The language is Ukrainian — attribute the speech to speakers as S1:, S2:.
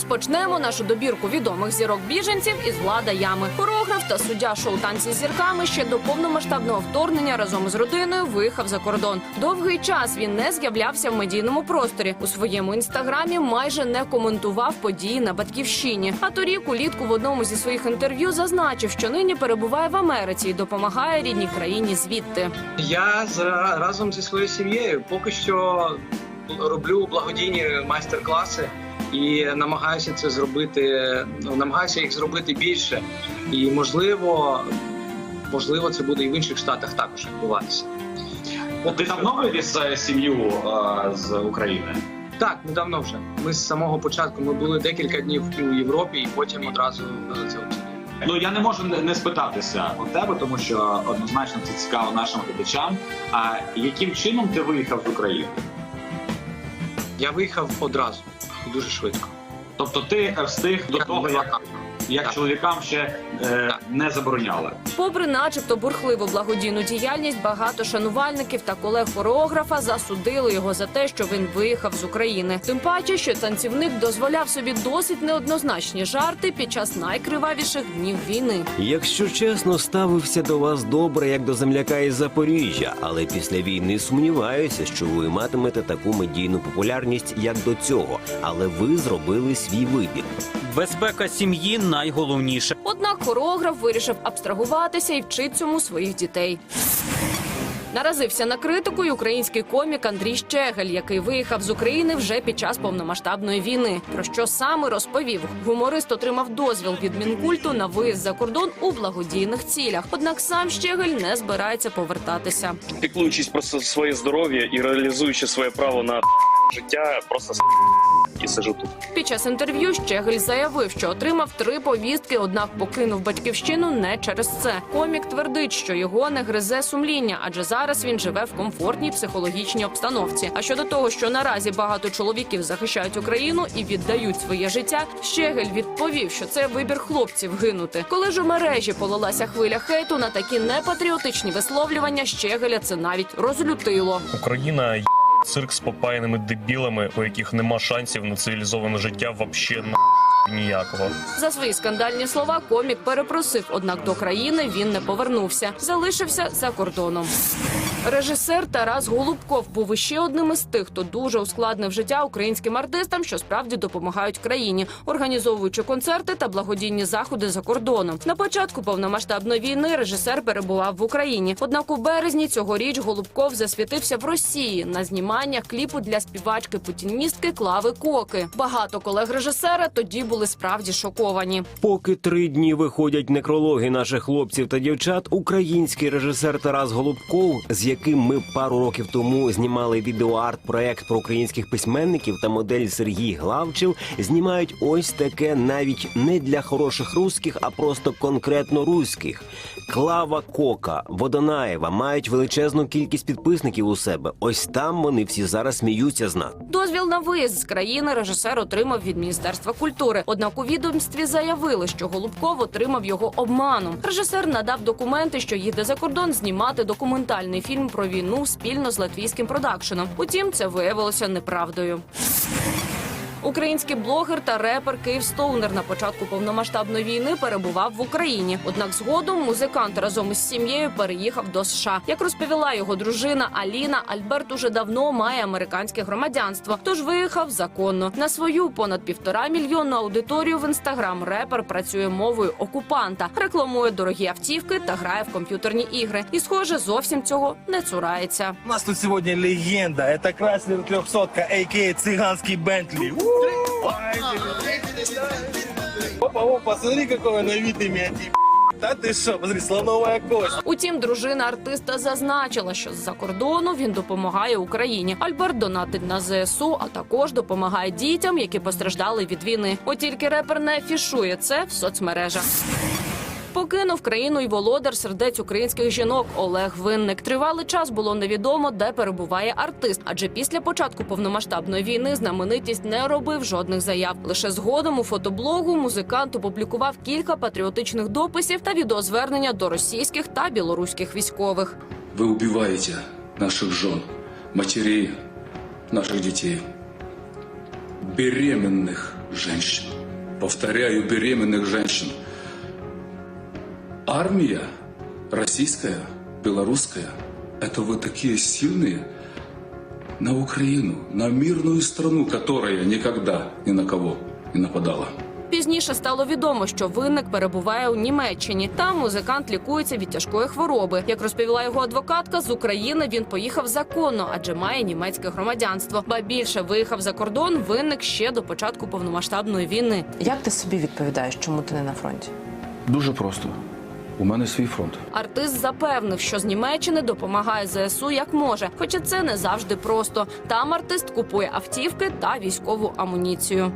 S1: Розпочнемо нашу добірку відомих зірок біженців із влада ями. Хореограф та суддя шоу танці з зірками ще до повномасштабного вторгнення разом з родиною виїхав за кордон. Довгий час він не з'являвся в медійному просторі. У своєму інстаграмі майже не коментував події на батьківщині. А торік улітку в одному зі своїх інтерв'ю зазначив, що нині перебуває в Америці і допомагає рідній країні звідти.
S2: Я з, разом зі своєю сім'єю поки що роблю благодійні майстер-класи і намагаюся це зробити. ну, Намагаюся їх зробити більше. І можливо, можливо, це буде і в інших штатах також відбуватися.
S3: От ти давно вивіз е, сім'ю з України?
S2: Так, недавно вже. Ми з самого початку ми були декілька днів у Європі, і потім одразу прилетіли сюди.
S3: Ну я не можу не спитатися у тебе, тому що однозначно це цікаво нашим глядачам. А яким чином ти виїхав з України?
S2: Я виїхав одразу дуже швидко.
S3: Тобто ти встиг до того, як, як
S2: Так.
S3: чоловікам ще е, не забороняли.
S1: Попри, начебто, бурхливу благодійну діяльність, багато шанувальників та колег хореографа засудили його за те, що він виїхав з України. Тим паче, що танцівник дозволяв собі досить неоднозначні жарти під час найкривавіших днів війни.
S4: Якщо чесно, ставився до вас добре, як до земляка із Запоріжжя, але після війни сумніваюся, що ви матимете таку медійну популярність, як до цього. Але ви зробили свій вибір.
S5: Безпека сім'ї найголовніше.
S1: Однак хореограф вирішив абстрагуватися і вчить цьому своїх дітей. Наразився на критику й український комік Андрій Щегель, який виїхав з України вже під час повномасштабної війни. Про що саме розповів? Гуморист отримав дозвіл від мінкульту на виїзд за кордон у благодійних цілях. Однак сам Щегель не збирається повертатися.
S6: піклуючись про своє здоров'я і реалізуючи своє право на життя, просто і сижу тут.
S1: Під час інтерв'ю Щегель заявив, що отримав три повістки, однак покинув батьківщину не через це. Комік твердить, що його не гризе сумління, адже зараз він живе в комфортній психологічній обстановці. А щодо того, що наразі багато чоловіків захищають Україну і віддають своє життя, Щегель відповів, що це вибір хлопців гинути. Коли ж у мережі полилася хвиля хейту на такі непатріотичні висловлювання, Щегеля це навіть розлютило.
S7: Україна є цирк з попаяними дебілами, у яких нема шансів на цивілізоване життя вообще на ніякого.
S1: За свої скандальні слова комік перепросив, однак до країни він не повернувся, залишився за кордоном. Режисер Тарас Голубков був іще одним із тих, хто дуже ускладнив життя українським артистам, що справді допомагають країні, організовуючи концерти та благодійні заходи за кордоном. На початку повномасштабної війни режисер перебував в Україні. Однак у березні цьогоріч Голубков засвітився в Росії на зніманнях кліпу для співачки путіністки Клави Коки. Багато колег режисера тоді були справді шоковані.
S4: Поки три дні виходять некрологи наших хлопців та дівчат, український режисер Тарас Голубков, з яким ми пару років тому знімали відеоарт проект про українських письменників та модель Сергій Главчев, знімають ось таке навіть не для хороших русських, а просто конкретно руських. Клава Кока, Водонаєва мають величезну кількість підписників у себе. Ось там вони всі зараз сміються з нас.
S1: Дозвіл на виїзд з країни режисер отримав від міністерства культури. Однак у відомстві заявили, що Голубков отримав його обманом. Режисер надав документи, що їде за кордон знімати документальний фільм про війну спільно з латвійським продакшеном. Утім, це виявилося неправдою. Український блогер та репер Київ Стоунер на початку повномасштабної війни перебував в Україні. Однак згодом музикант разом із сім'єю переїхав до США. Як розповіла його дружина Аліна, Альберт уже давно має американське громадянство, тож виїхав законно. На свою понад півтора мільйонну аудиторію в інстаграм репер працює мовою окупанта, рекламує дорогі автівки та грає в комп'ютерні ігри. І, схоже, зовсім цього не цурається.
S8: У нас тут сегодня легенда. Это Краслер 300, а.к.а. цыганский Бентли. Опа, опа, смотри, какой на вид имеет. Да ты что, посмотри, слоновая кость.
S1: Утім, дружина артиста зазначила, що з-за кордону він допомагає Україні. Альберт донатить на ЗСУ, а також допомагає дітям, які постраждали від війни. От тільки репер не афішує це в соцмережах. Покинув країну й володар сердець українських жінок Олег Винник. Тривалий час було невідомо, де перебуває артист, адже після початку повномасштабної війни знаменитість не робив жодних заяв. Лише згодом у фотоблогу музикант опублікував кілька патріотичних дописів та відеозвернення до російських та білоруських військових.
S9: Вы убиваете наших жен, матерей, наших детей. беременных женщин. Повторяю, беременных женщин. Армия российская, белорусская, это вы такие сильные на Украину, на мирную страну, которая никогда ни на кого не нападала.
S1: Пізніше стало відомо, що винник перебуває у Німеччині. Там музикант лікується від тяжкої хвороби. Як розповіла його адвокатка, з України він поїхав законно, адже має німецьке громадянство. Ба більше виїхав за кордон винник ще до початку повномасштабної війни.
S10: Як ти собі відповідаєш, чому ти не на фронті?
S9: Дуже просто. у мене свій фронт.
S1: Артист запевнив, що з Німеччини допомагає ЗСУ як може, хоча це не завжди просто. Там артист купує автівки та військову амуніцію.